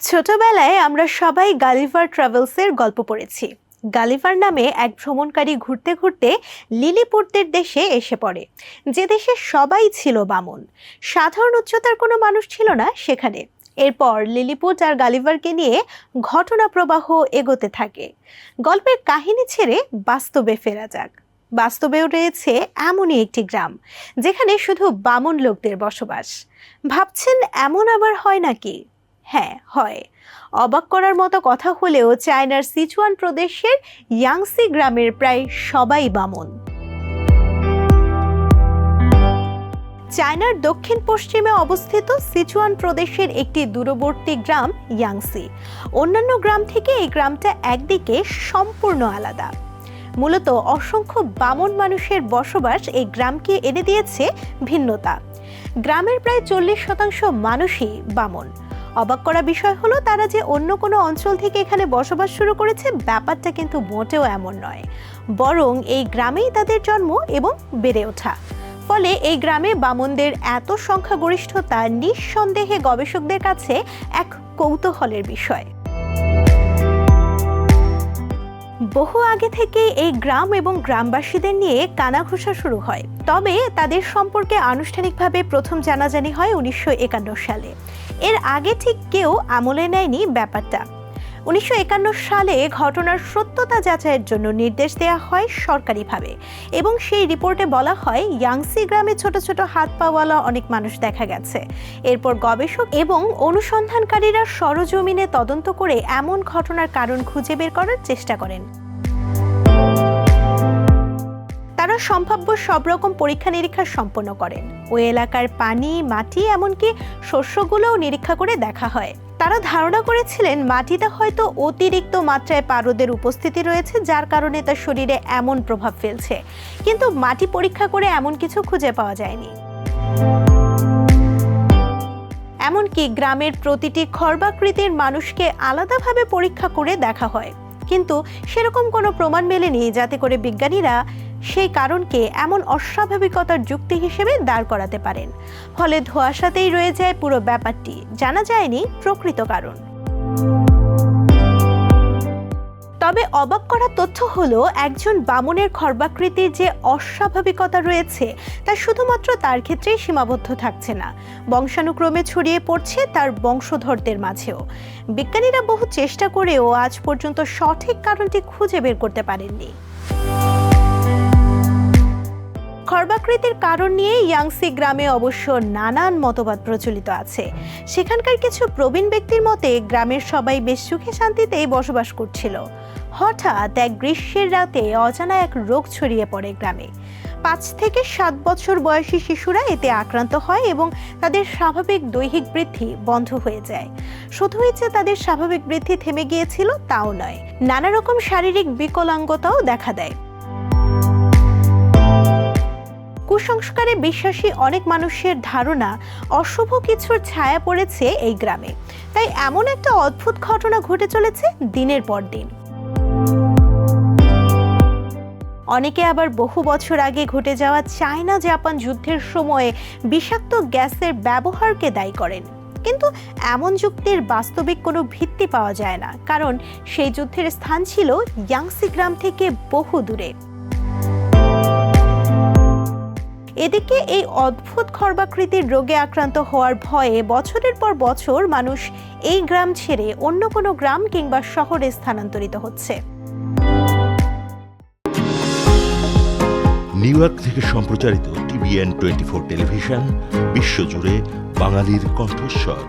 ছোটবেলায় আমরা সবাই গালিভার ট্রাভেলসের গল্প পড়েছি। গালিভার নামে এক ভ্রমণকারী ঘুরতে ঘুরতে লিলিপুটদের দেশে এসে পড়ে। যে দেশে সবাই ছিল বামন। সাধারণ উচ্চতার কোনো মানুষ ছিল না সেখানে। এরপর লিলিপুট আর গালিভারকে নিয়ে ঘটনা প্রবাহ এগোতে থাকে। গল্পের কাহিনী ছেড়ে বাস্তবে ফেরা যাক। বাস্তবেও রয়েছে এমনই একটি গ্রাম, যেখানে শুধু বামন লোকদের বসবাস। ভাবছেন এমন আবার হয় নাকি? হ্যাঁ হয়। অবাক করার মতো কথা হলেও চায়নার সিচুয়ান প্রদেশের ইয়াংসি গ্রামের প্রায় সবাই বামন। চায়নার দক্ষিণ পশ্চিমে অবস্থিত সিচুয়ান প্রদেশের একটি দূরবর্তী গ্রাম ইয়াংসি। অন্যান্য গ্রাম থেকে এই গ্রামটা একদিকে সম্পূর্ণ আলাদা। মূলত অসংখ্য বামন মানুষের বসবাস এই গ্রামকে এনে দিয়েছে ভিন্নতা। গ্রামের প্রায় চল্লিশ শতাংশ মানুষই বামন। অবাক করা বিষয় হলো, তারা যে অন্য কোনো অঞ্চল থেকে এখানে বসবাস শুরু করেছে, ব্যাপারটা কিন্তু মোটেও এমন নয়। বরং এই গ্রামেই তাদের জন্ম এবং বেড়ে ওঠা। ফলে এই গ্রামে বামনদের এত সংখ্যাগরিষ্ঠতা নিঃসন্দেহে গবেষকদের কাছে এক কৌতূহলের বিষয়। বহু আগে থেকে এই গ্রাম এবং গ্রামবাসীদের নিয়ে কানাঘুষা শুরু হয়। তবে তাদের সম্পর্কে আনুষ্ঠানিকভাবে প্রথম জানাজানি হয় উনিশশো একান্ন সালে। এর আগে ঠিক কেউ আমলে নেয়নি ব্যাপারটা। উনিশশো একান্ন সালে ঘটনার সত্যতা যাচাইয়ের জন্য নির্দেশ দেওয়া হয় সরকারিভাবে এবং সেই রিপোর্টে বলা হয়, ইয়াংসি গ্রামে ছোট ছোট হাত পাওয়ালা অনেক মানুষ দেখা গেছে। এরপর গবেষক এবং অনুসন্ধানকারীরা সরজমিনে তদন্ত করে এমন ঘটনার কারণ খুঁজে বের করার চেষ্টা করেন। সম্ভাব্য সব রকম পরীক্ষা নিরীক্ষা সম্পন্ন করেন। ওই এলাকার পানি, মাটি, এমনকি শস্যগুলোও নিরীক্ষা করে দেখা হয়। তারা ধারণা করেছিলেন মাটিতে হয়তো অতিরিক্ত মাত্রায় পারদের উপস্থিতি রয়েছে, যার কারণে তার শরীরে এমন প্রভাব ফেলছে। কিন্তু মাটি পরীক্ষা করে এমন কিছু খুঁজে পাওয়া যায়নি। এমনকি গ্রামের প্রতিটি খর্বাকৃতির মানুষকে আলাদাভাবে পরীক্ষা করে দেখা হয়। কিন্তু সেরকম কোনো প্রমাণ মেলেনি, যাতে করে বিজ্ঞানীরা সেই কারণকে এমন অস্বাভাবিকতার যুক্তি হিসেবে দাঁড় করাতে পারেন। ফলে ধোঁয়াশাতেই রয়ে যায় পুরো ব্যাপারটি। জানা যায়নি প্রকৃত কারণ। তবে অবাক করা তথ্য হলো, একজন বামনের খর্বাকৃতির যে অস্বাভাবিকতা রয়েছে, তা শুধুমাত্র তার ক্ষেত্রেই সীমাবদ্ধ থাকছে না। বংশানুক্রমে ছড়িয়ে পড়ছে তার বংশধরদের মাঝেও। বিজ্ঞানীরা বহু চেষ্টা করেও আজ পর্যন্ত সঠিক কারণটি খুঁজে বের করতে পারেননি। খর্বাকৃতির কারণ নিয়ে ইয়াংসি গ্রামে অবশ্য নানান মতবাদ প্রচলিত আছে। সেখানকার কিছু প্রবীণ ব্যক্তির মতে, গ্রামের সবাই বেশ সুখে শান্তিতেই বসবাস করছিল। হঠাৎ এক গ্রীষ্মের রাতে অজানা এক রোগ ছড়িয়ে পড়ে গ্রামে। পাঁচ থেকে সাত বছর বয়সী শিশুরা এতে আক্রান্ত হয় এবং তাদের স্বাভাবিক দৈহিক বৃদ্ধি বন্ধ হয়ে যায়। শুধুই যে তাদের স্বাভাবিক বৃদ্ধি থেমে গিয়েছিল, তাও নয়। নানা রকম শারীরিক বিকলাঙ্গতাও দেখা দেয়। কুসংস্কারে বিশ্বাসী অনেক মানুষের ধারণা অশুভ কিছুর ছায়া পড়েছে এই গ্রামে। তাই এমন একটা অদ্ভুত ঘটনা ঘটে চলেছে দিনের পর দিন। অনেকে আবার বহু বছর আগে ঘটে যাওয়া চায়না জাপান যুদ্ধের সময়ে বিষাক্ত গ্যাসের ব্যবহারকে দায়ী করেন। কিন্তু এমন যুক্তির বাস্তবিক কোনো ভিত্তি পাওয়া যায় না, কারণ সেই যুদ্ধের স্থান ছিল ইয়াংসি গ্রাম থেকে বহু দূরে। এদিকে এই অদ্ভুত খর্বাকৃতির রোগে আক্রান্ত হওয়ার ভয়ে বছরের পর বছর মানুষ এই গ্রাম ছেড়ে অন্য কোনো গ্রাম কিংবা শহরে স্থানান্তরিত হচ্ছে। নিউ ইয়র্ক থেকে সম্প্রচারিত টিভিএন টোয়েন্টি ফোর টেলিভিশন বিশ্বজুড়ে বাঙালির কণ্ঠস্বর।